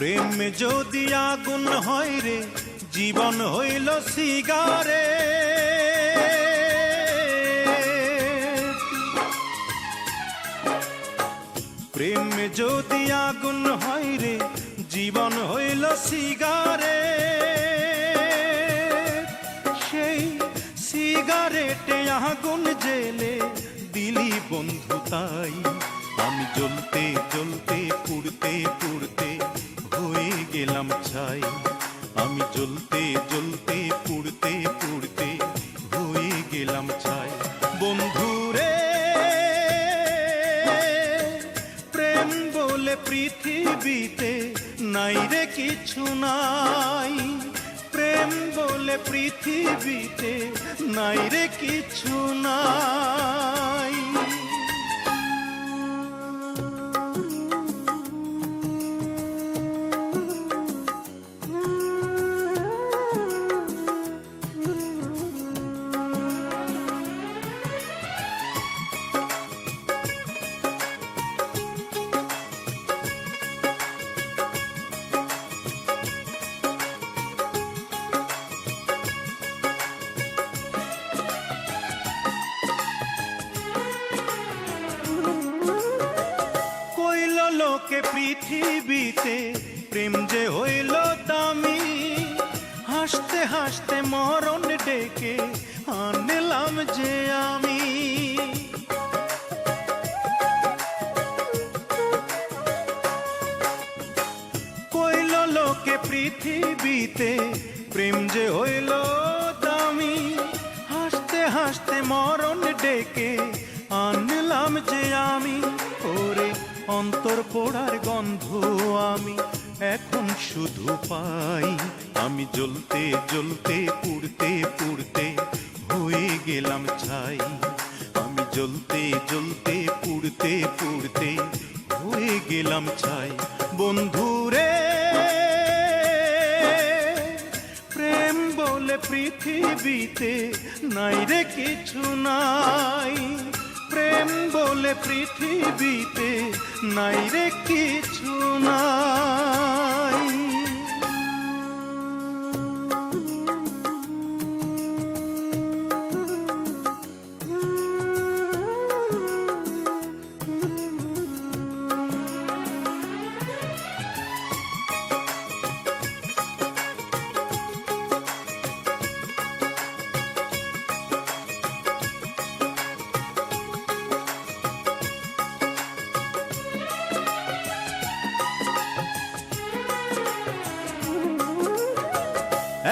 প্রেম যদি আগুন হয় রে, জীবন হইল সিগারে। প্রেম যদি আগুন হয় রে, জীবন হইল সিগারে। সেই সিগারেটে আগুন জেলে দিলি বন্ধু তাই। আমি জ্বলতে জ্বলতে, পুড়তে পুড়তে গেলাম ছাই। আমি জ্বলতে জ্বলতে, পুড়তে পুড়তে হয়ে গেলাম ছাই। বন্ধুরে, প্রেম বলে পৃথিবীতে নাই রে কিছু নাই। প্রেম বলে পৃথিবীতে নাই রে কিছু নাই। লোকে পৃথিবীতে প্রেম যে হইল দামি, হাসতে হাসতে মরণ ডেকে আনলাম যে আমি। কইল লোকে পৃথিবীতে প্রেম যে হইল দামি, হাসতে হাসতে মরণ ডেকে আনলাম যে আমি। ওরে অন্তর পোড়ার গন্ধ আমি এখন শুধু পাই। আমি জ্বলতে জ্বলতে, পুড়তে পুড়তে হয়ে গেলাম ছাই। আমি জ্বলতে জ্বলতে, পুড়তে পুড়তে হয়ে গেলাম ছাই। বন্ধুরে, প্রেম বলে পৃথিবীতে নাই রে কিছু নাই। প্রেম বলে পৃথিবীতে নাই রে কিছু নাই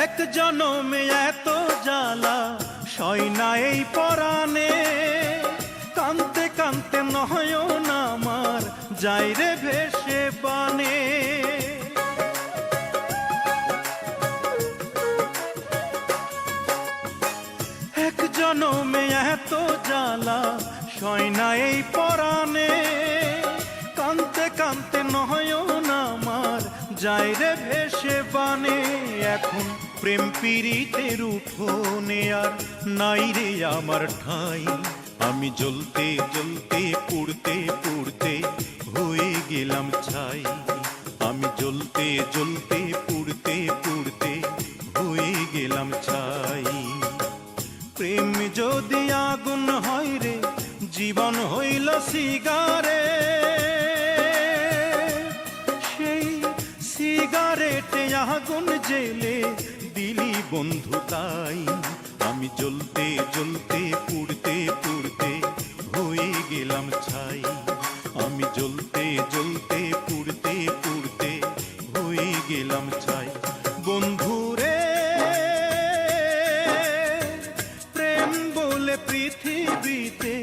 এক জনমে এত জ্বালা, সয় না এই পরাণে। কানতে কানতে নয়ন আমার যাই রে ভেসে বানে। এক জনমে এত জ্বালা, সয় না এই পরাণে। কানতে কানতে নয়ন যাই রে ভেসে বানে, এখন প্রেম পীড়িতের উঠোনে আর নাই রে আমার ঠাই। আমি জ্বলতে জ্বলতে, পুড়তে পুড়তে হয়ে গেলাম ছাই। আমি জ্বলতে জ্বলতে, পুড়তে পুড়তে হয়ে গেলাম ছাই। প্রেম যদি আগুন হয় রে, জীবন হইল সিগারে। আগুন জেলে দিলি বন্ধু তাই। আমি জ্বলতে জ্বলতে, পুড়তে পুড়তে হয়ে গেলাম ছাই। আমি জ্বলতে জ্বলতে, পুড়তে পুড়তে হয়ে গেলাম ছাই। বন্ধুরে প্রেম বলে পৃথিবীতে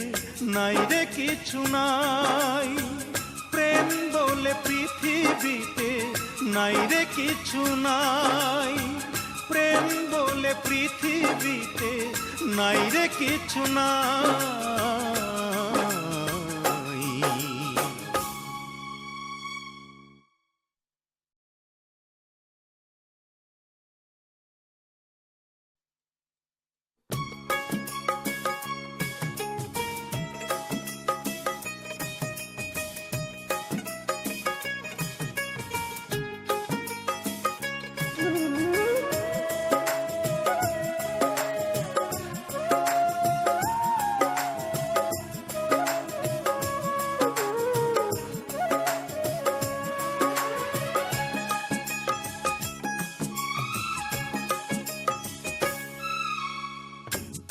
নাই রে কিছু নাই। প্রেম বলে পৃথিবীতে নাই রে কিছু নাই। প্রেম বলে পৃথিবীতে নাই রে কিছু নাই।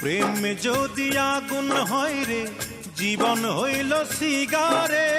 প্রেম যদি আগুন হয় রে জীবন হইল সিগারে।